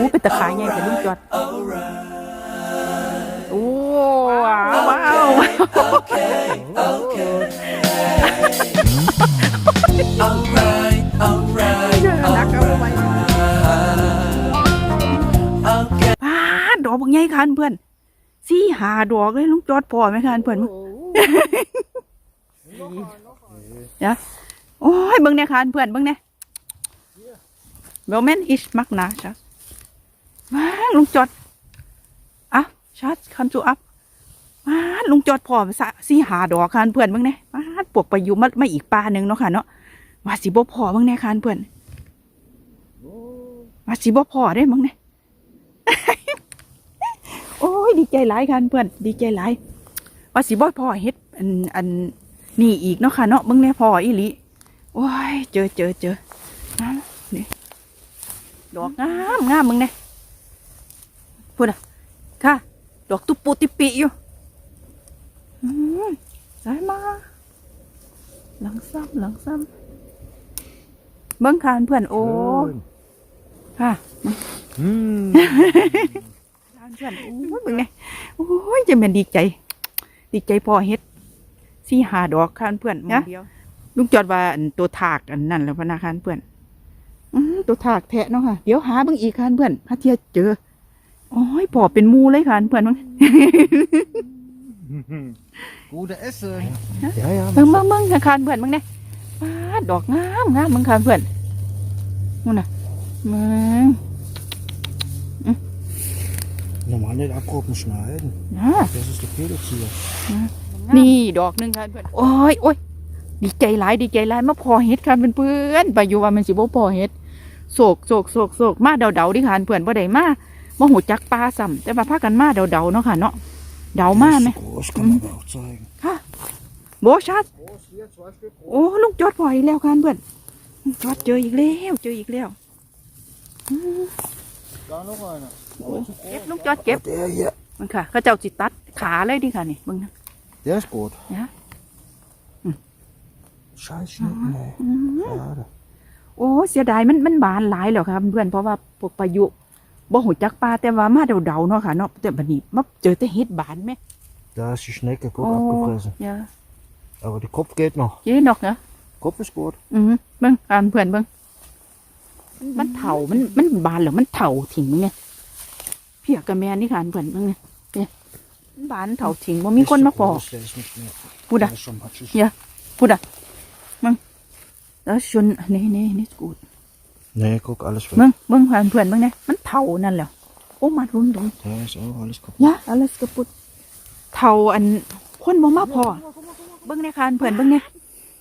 อู้เป็นตะขายใหญ่แต่ลุงจอดโอ้ว้าวว้าวนักเอาไว้ป้าดดอกบางใหญ่คันเพื่อนสี่หาดอกเลยลุงจอดพอไหมคันเพื่อนมึงเดี๋ยวโอ้ยเบิ่งเนี่ยคันเพื่อนเบิ่งเนี่ยเบลแมนอิชมักนาชัด มาลุงจอดอะชัดคันจูอัพมาลุงจอดพอสะสี่หาดอกคันเพื่อนบิ่งเนี่ยมาปวกไปอยู่มามาอีกปลาหนึ่งเนาะค่ะเนาะมาสิบ่พอบิ่งเนี่ยคันเพื่อนมาสิบ่พอได้บิ่งเนี่ยโอ้ยดีใจหลายคันเพื่อน ดีใจหลายว่าสิบ่พอเฮ็ดอันอันนี่อีกเนาะค่ะเนาะบิ่งแน่พออีหลีโอ้ยเจอเจอเจอนี่ดอกงามงามมึงเนี่ย พูดอะ ค่ะ ดอกตุปูติปิอยู่อืมสายมา หลังซ้ำหลังซ้ำเบิ่งคานเพื่อนโอ้ค่ะ Mm. ร้านเพื่อนโอ้ยมึงเนี่ยโอ้ยจะเป็นดีใจ ดีใจพอเฮ็ดสี่หาดอกคันเพื่อนนะลุงจอดว่าอันตัวถากอันนั่นแล้วพนาคารเพื่อนอืมตัวถากแทะเนาะค่ะ เดี๋ยวหาเบิ่งอีกคันเพื่อนถ้าเทียเจอ โอ้ยพอเป็นหมูเลยคันเพื่อนมึง Gute Essen. Ja, ja. เบิ่งเบิ่งเบิ่งคันเพื่อนมึงเนี่ยป้าดดอกงามงามมึงคันเพื่อนนู่นน่ะมึง Normal nicht abrufen, schneiden. นะ Das ist der Federtier. นี่ดอกหนึ่งค่ะเพื่อนโอ้ยโอ้ยดีใจหลายดีใจหลายมาพอเฮ็ดค่ะเพื่อนๆไปอยู่ว่ามันสิบ่พอเฮ็ดโศกโศกโศกโศกมาเดาเดาๆดิค่ะเพื่อนบ่ได้มา บ่หูจักปลาซ้ำแต่ว่าพากันมาเดาเดาๆเนาะค่ะเนาะเดามาไหม Das ist groß, kann man aber auch zeigen. โบชัด Groß, hier, zwei Stück. โอ้ลุงจอดพออีกแล้วค่ะเพื่อนลุงจอดเจออีกแล้วเจออีกแล้ว Da noch einer. เก็บลุงจอดเก็บ Der hier, มันค่ะเขาเจ้าสิตัดขาเลยดิค่ะนี่เบิ่งนะ der ist gut. Ja. Scheiß Schnitten, ey. อืม Schade. โอ้เสียดายมันมันบานหลายแล้วค่ะเพื่อนๆเพราะว่าพวกพายุ บ่หูจักปลาแต่ว่ามาเดาๆเนาะค่ะเนาะแต่บัดนี้มาเจอแต่เฮ็ดบานไหม Da ist die Schnecke gut โอ้ abgefressen. ยา Aber der Kopf geht noch. เจ๊ดอกเนาะ Kopf ist gut. อือหือเบิ่งอ่านเพื่อนเบิ่งมันเถ่ามันมันบานแล้วมันเถ่าทิ้งไงเพียกับแม่นี่ค่ะเพื่อนเบิ่งเนี่ยเนี่ยมันบานเถ่าทิ้งบ่มี Ist คน so มาขอ groß, Der ist nicht mehr. Bruder. Der ist schon matschig. Ja. พูดอะมึงแล้วชนนี่นี่นี่กูด Nee, guck, alles weg. เบิ่งเบิ่งผ่านเพื่อนเบิ่งเนี่ยมันเถ่านั่นแหละโอ้มารุนตรง Da ist auch alles kaputt. ยะอะไรสกปุดเท่าอันคนบ่มาพอ เบิ่งในคานเพื่อนเบิ่งเนี่ย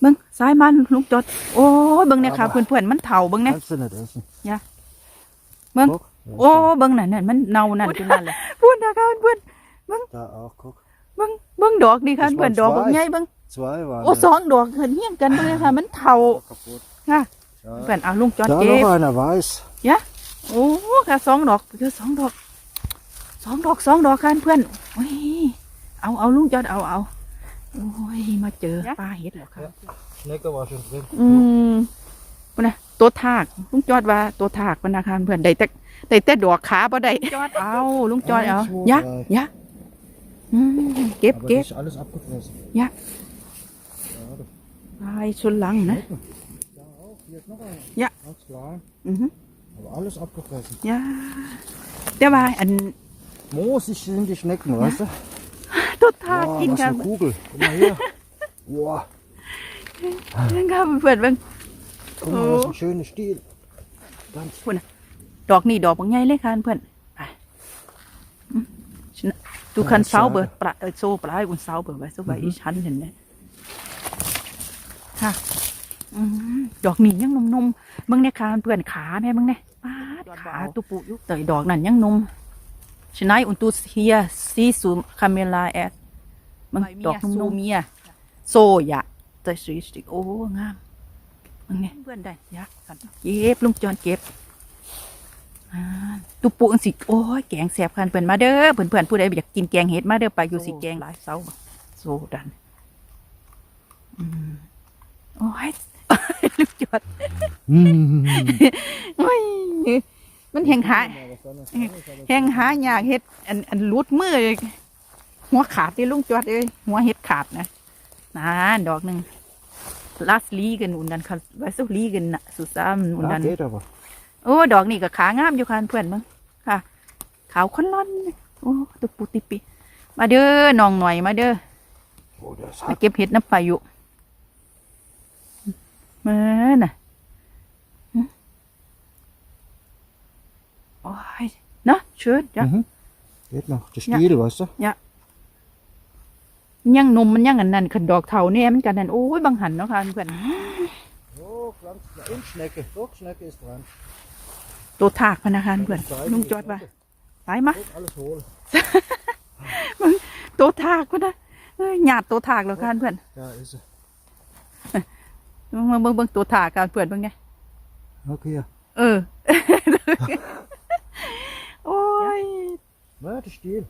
เบิ่งซ้ายมันลุงจด โอ้ยเบิ่งในคานเพื่อนเพื่อนมันเท่าเบิ่งเนี่ย Kannst du nicht essen. Mừng. Guck. da ist โอ้ der. เบิ่งนั่นนั่นมันเน่านั่นคือนั่นแหละพูดนะคานเพื่อน Da auch, guck. เบิ่งเบิ่งดอกนี่คานเพื่อนดอกบักใหญ่เบิ่ง Zwei waren โอ้สองดอกเหินเฮี้ยงกันเบิ่งเนี่ยค่ะมันเท่า kaputt. ค่ะ Ja. เพื่อนเอาลุงจอด Da เก็บ noch einer weiß. โอ้ค่ะสองดอกเจอสองดอกสองดอกสองดอกคานเพื่อนโอ้ยเอาเอาลุงจอดเอาเอาโอ้ยมาเจอปลาเห็ดเหรอครับ Schnecke war schon drin. อืมพุ่นนะตัวถากลุงจอดว่าตัวถากธนาคารเพื่อนได้แต่ได้แต่ดอกขาบ่ได้จอดเอาลุงจอดเอา Eins, zwei, ยะ drei. ยะอืมเก็บ Aber เก็บ das ist alles abgefressen. Ja. Schade. ลายชนหลังนะ Da auch. Hier ist noch einer. Ja. Ganz klar. อือฮึ Aber alles abgefressen. ยะแต่ว่าอัน Moosig sind die Schnecken, weißt du? ตัวถาก Boah, กิน was ครับ eine Kugel. Guck mal hier. Boah. นั่นครับเพื่อนเบิ่ง Guck mal, was ein schöner Stiel. Ganz ดอกนี่ดอกบางใหญ่เลยค่ะเพื่อนไปอืมฉันดูคันเสาเบิดปลาเออโซ่ปลาอุ่นเสาเบิดไว้โซ่ไว้อีชั้นเห็นไหมค่ะอืม ดอกนี่ยังนมๆเบิ่งเนี่ยค่ะเพื่อนขาแม่เบิ่งเนี่ยปาดขาตุปุยุเตยดอกนั่นยังนมชนายอุนตุสเฮียซีซูคาเมลาแอดมันดอกนมๆเมียโซยะเตยสวยสติโอ้งามเบิ่งเนี่ยเพื่อนได้ยักกันเก็บลุงจอนเก็บอ่าตุปูอันสิโอ้ยแกงแสบคันเปิ่นมาเด้อเพื่อนเพื่อนๆผู้ใดอยากกินแกงเห็ดมาเด้อไปอยู่สิแกงหลายเสาโซดันอืมโอ้ยลูก จอด Mm. โอ้ยมันแหงหาแหงหายากเฮ็ด อันอันรุดมือหัวขาดที่ลุงจวดเอ้ยหัวเฮ็ดขาดนะนะดอกหนึ่งลาสลีกันอุ่นนั้นค่ะไว้สุลีกันนะสุซ้ำอุ่น Ja, นั้น geht aber. โอ้ดอกนี่ก็ขางามอยู่ค่ะเพื่อนมึงค่ะ ขาวค้อนล่อนโอ้ตุปูติปิมาเด้อน้องหน่อยมาเด้อ Oh, der ist มาเก็บเห็ดน้ำปลาอยู่ มาน่ะหึโอ้ยเนาะเชิญจ้ะ Mhm. Geht noch. Der Stiel, weißt du? ยังนมมันยังอันนั้นขันดอกเถาเนี่ยมันกันนั่นโอ้ยบางหันเนาะค่ะเพื่อน Oh, ganz klar. Und Schnecke. Doch, Schnecke ist dran. ตัวถากพนักงานเพื่อนลุงจอดว่าไปมา Guck, alles hohl. ตัวถากพนะเอ้ยหยาดตัวถากแล้วค่ะเพื่อน Da ist er. เบิ่งเบิ่งเบิ่งตัวถากกันเพื่อนเบิ่งไง Okay, ja. เออ โอ้ย Na, der Stiel.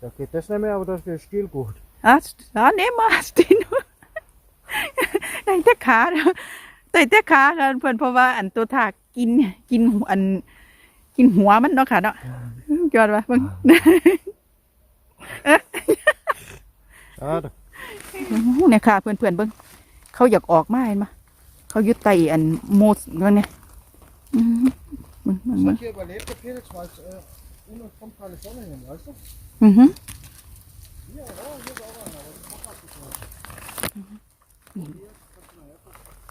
Da geht das nicht mehr, aber da ist der Stiel gut. อะอะเนี่ยมาสตินได้แต่ขาเด้อได้แต่ขาค่ะเพื่อนเพราะว่าอันตัวถากกินกินอัน กินหัวมันเนาะค่ะเนาะจอดว่าเบิ่ง Schade. เนี่ยค่ะเพื่อนเพื่อนๆเบิ่ง เขาอยากออกมาเห็นมเขายึดไตอันโมสเงี้ยเนี่ยอืมเบิ่งเบิ่ง Das เบิ่ง hat hier überlebt, der Pilz, weil es äh, unten kommt keine Sonne hin, weißt du? อือฮึ Hier, ja, hier ist auch einer, aber das macht halt nicht so.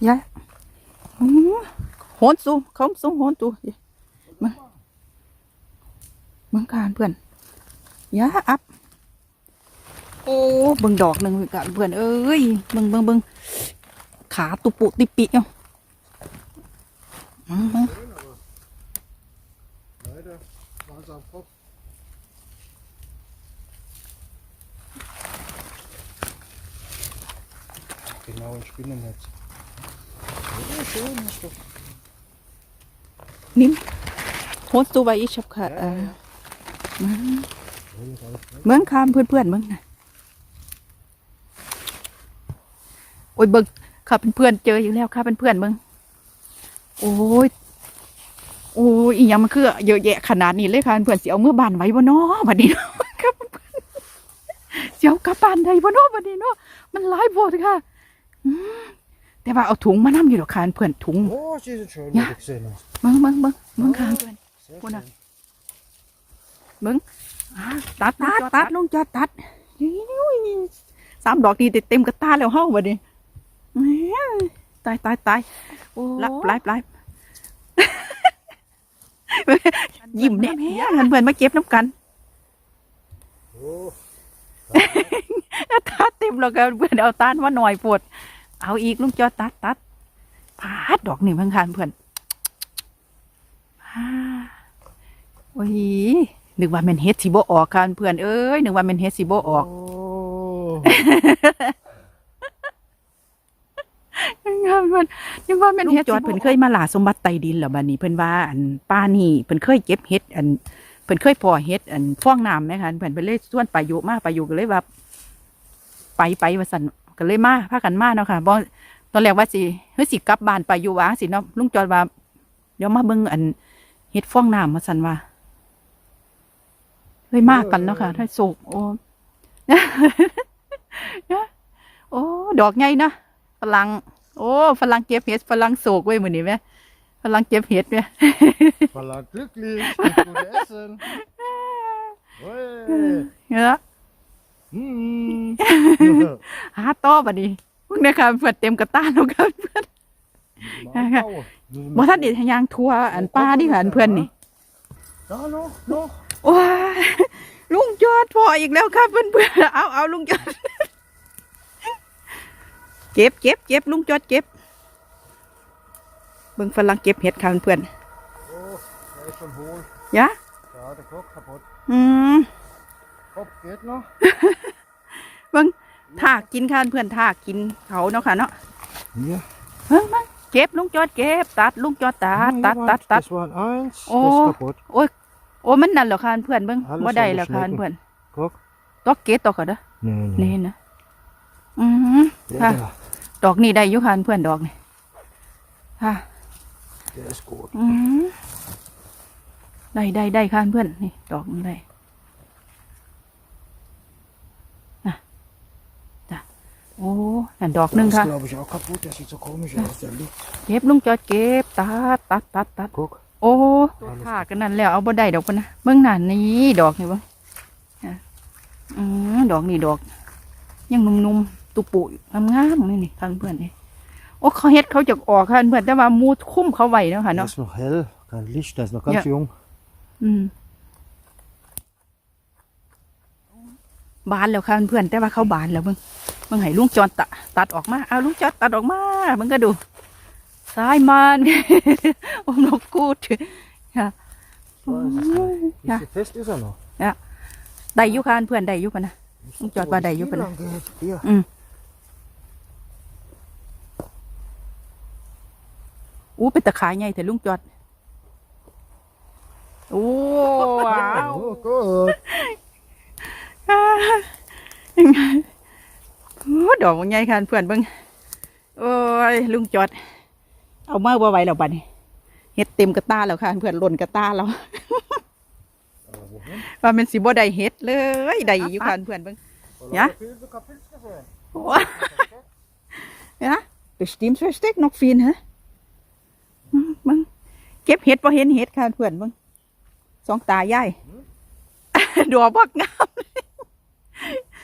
ยายอือโหนสูเขาสูงโหนตูมาเบิ่งการเพื่อนยาอัพ โอ้เบิ่งดอกหนึ่งกันเพื่อนเอ้ยเบิ่งเบิ่งเบิ่ง ขาตุปุติปิเอ้าอือฮึ Leider war es am Kopf. Genau ein Spinnennetz. Ja, schön, ist doch. นิ่มโหนสูไว้อีชับค่ะเออ Ja, jetzt alles weg. เมืองคามเพื่อนเพื่อนๆเมืองนะโอ้ยเบิ่ง ค่ะเพื่อนๆเจออยู่แล้วค่ะเพื่อนๆเมืองโอ้ยโอ้ยอีหยังมันคือเยอะแยะขนาดนี้เลยค่ะเพื่อนๆสิเอาเมื่อบานไว้บ่เนาะบัดนี้เนาะครับเพื่อนๆสิเอากลับบ้านได้บ่เนาะบัดนี้เนาะมันหลายโพดค่ะอืมแต่ว่าเอาถุงมานํอยู่ดอกค่ะเพื่อนถุง Oh, sie sind schön, Ja. wie du gesehen hast. เบิ่งเบิ่งเบิ่งเบิ่งค่ะเพื่อน Sehr Wunderbar. schön. เบิ้งอ่าตัดตัดตัดลงจอดตัดอุ้ยสามดอกดีเต็มกระตาแล้วเฮ้าบัดนี้ แหม่ตายตายตายลับไล่ไล่ยิ้มแน่แม่เพื่อนๆมาเก็บน้ำกัน Oh, ตาเต็มแล้วกันเพื่อนเอาตานว่าหน่อยปวด เอาอีกลุงจอดตัดตัดพาดดอกนี่เพื่อนๆเพื่อนพาโอ้ยนึกว่าแมันเฮ็ดสิบ่ออกกันเพื่อนเอ้ยนึกว่าแมันเฮ็ดสิบ่ออก oh. งามเพิ่นยังว่าแม่นเฮ็ดจอดเพิ่นเคยมาหลาสมบัติใต้ดินแล้วบัดนี้เพิ่นว่าอันป้านี่เพิ่นเคยเก็บเฮ็ด อันเพิ่นเคยเพอเฮ็ด อันฟ้องน้ำไหมคะเพิ่นเพิ่นเลยส่วนไปอยู่มาไปอยู่ก็เลยว่า ไปไปว่าซั่นก็เลยมาพากันมาเนาะค่ะบ่ตอนแรกว่าสิเฮ้ยสิกลับบ้านไปอยู่วางสิเนาะลุงจอดว่าเดี๋ยวมาเบิ่งอันเฮ็ดฟ้องน้ำว่าซั่นว่าเลยมากันเนาะค่ะถ้าโศกโอ้โอ้ ดอกใหญ่นะฝรั่ง โอ้ฝรั่งเก็บเห็ดฝรั่งโศกไว้ยมือนี้ไหมฝรั่งเก็บเห็ดไหม Verlangt glücklich, mit gutem Essen. Ui. เนี่ย Hm. หาต่อบัดนี้พวกนี้ค่ะเพื่อนเต็มกระต้านแล้วครับเพื่อน Mal bauen. บ่ท่านเด็ดยางทัวอันป้าดิค่ะอันเพื่อนนี่ Da noch, noch. ว้าลุงจอดพออีกแล้วครับเพื่อนเพื่อนๆเอาเอาลุงจอด เก็บเก็บเก็บลุงจอดเก็บเบิ่งฝรั่งเก็บเห็ดค่ะเพื่อน Oh, der ist schon hohl. ๆยะ Schade, guck, kaputt. อืม Kopf geht noch. เบิ่งถ้ากินค่ะเพื่อนถ้ากินเขาเนาะค่ะเนาะ Hier. เบิ่งมาเก็บลุงจอดเก็บ ตัดลุงจอดตัด Ah, ตัด hier ตัด war- ตัด Das war ein Eins, Oh. das ist kaputt. โอ้มันนั่นเหรอค่ะเพื่อนเบิ่ง Alles บ่ได้ an เหรอค่ะ Schnecken. เพื่อน Guck. ตอกเก็ตตอกก็เด้อ Nee, นี่ nee. นะอืม Der, Ha. Da, ดอกนี่ได้อยู่ค่ะเพื่อนดอกนี่ค่ะ der ist gut. อืมได้ได้ได้ค่ะเพื่อนนี่ ดอกมันได้อะจ้ะโอ้นั่นดอกหนึ่ง Das ค่ะ glaube ich auch kaputt. Das sieht so komisch aus. Der liegt. เก็บลุงจอดเก็บตัดตัดตัดตัด Guck. โอ้ตัวผ่ากันนั่นแล้วเอาบ่ได้ดอกปะนะเบิ่งหนานนี่ดอกนี่เบิ่งอะอืมดอกนี่ดอก ยังนุ่มๆ ตุปุงามๆนี่นี่ท่านเพื่อนนี่โอ้เขาเฮ็ดเขาจะออกค่ะเพื่อนแต่ว่ามูคุ้มเขาไว้เนาะค่ะ Der เนาะ ist noch hell. Kein Licht. Der ist noch ganz Ja. jung. อืมบานแล้วค่ะเพื่อนแต่ว่าเขาบานแล้วเบิ่งเบิ่งให้ลุงจอดตะตัดออกมาเอาลุงจอดตัดออกมาเบิ่งก็ดูซ้ายมันโอ้นกกูดค่ะ So ist es noch. Wie Ja. viel fest ist er noch? ได้อยุคานเพื่อนได้อยุกันนะ Ông chọt vào đây giúp Wie anh. lang geht? Hier. อู้ เป็นตะขายใหญ่แต่ลุงจอดโอ้ว้าว Oh, gut. ยังไงโอ้ดอกมันใหญ่ค่ะเพื่อนเบิ่งโอ้ยลุงจอด เอามาบ่ไหวแล้วบัดนี้เฮ็ดเต็มกระตาแล้วค่ะ เพื่อนหล่นกระตาแล้วว่ามันสิบ่ได้เฮ็ดเลยได้อยู่ค่ะเพื่อนเบิ่ง Ja? Pilze kaputt gesehen. โอ้ ja bestimmt versteckt noch viel hä อืมเบิ่ง เก็บเห็ดบ่เห็นเห็ดค่ะเพื่อนเบิ่งสองตายายดอกบักงามเลย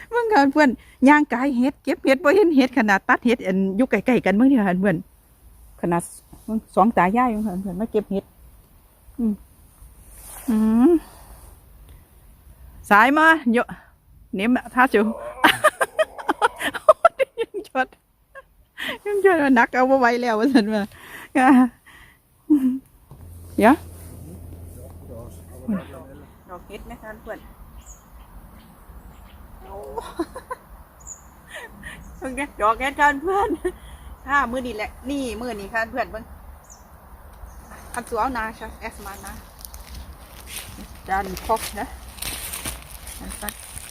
เบิ่งค่ะเพื่อนย่างกายเห็ดเก็บเห็ดบ่เห็นเห็ดขนาดตัดเห็ดอันอยู่ใกล้ๆกันเบิ่งนี่ค่ะเพื่อนขนาดสองตายายเบิ่งค่ะเพื่อนมาเก็บเห็ดอืมอืมสายมาเยอะเนมท่าจูยังจดยังจดนักเอาไว้แล้วว่าซั่นว่าอ่าเดี๋ ยวดอกเฮ็ดนะคะเพื่อนเพิ่งเนี่ยดอกเฮ็ดกันเพื่อนค่ะมือนี่แหละ นี่มือนี่ค่ะเพื่อนเบิ่งอันสูเอานาชะแอสมานะจานพกนะ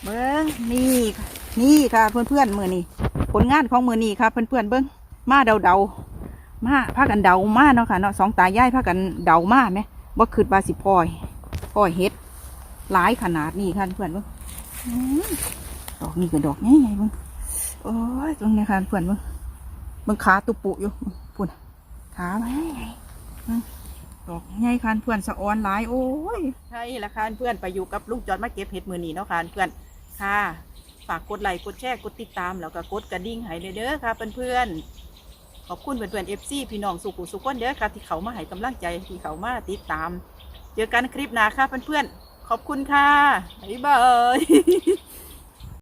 เบิ่งนี่นี่ค่ะเพื่อนเพื่อนมือนี่ผลงานของมือนี่ค่ะเพื่อนเพื่อนเบิ่งมาเดาเดา มาพากันเดามาเนาะค่ะเนาะสองตายายพากันเดามาไหมบ่คืดว่าสิพอยพอยเฮ็ดหลายขนาดนี้ค่ะเพื่อนเบิ่งดอกนี่ก็ดอกใหญ่ๆเบิ่งโอ้ยตรงนี้ค่ะเพื่อนเบิ่งเบิ่งขาตุปุอยู่พุ่นขาไว้ดอกใหญ่ค่ะเพื่อนสะออนหลายโอ้ยใช่ละค่ะเพื่อนไปอยู่กับลูกจอดมาเก็บเห็ดมือนีเนาะค่ะเพื่อนค่ะ ฝากกดไลค์กดแชร์กดติดตามแล้วก็กดกระดิ่งให้เด้อค่ะเพื่อนๆ ขอบคุณเพื่อนๆเอฟซีพี่น้องสุขุสุขคนเด้อค่ะที่เขามาให้กำลังใจที่เขามาติดตาม เจอกันคลิปหน้าค่ะเพื่อนๆขอบคุณค่ะบ๊ายบาย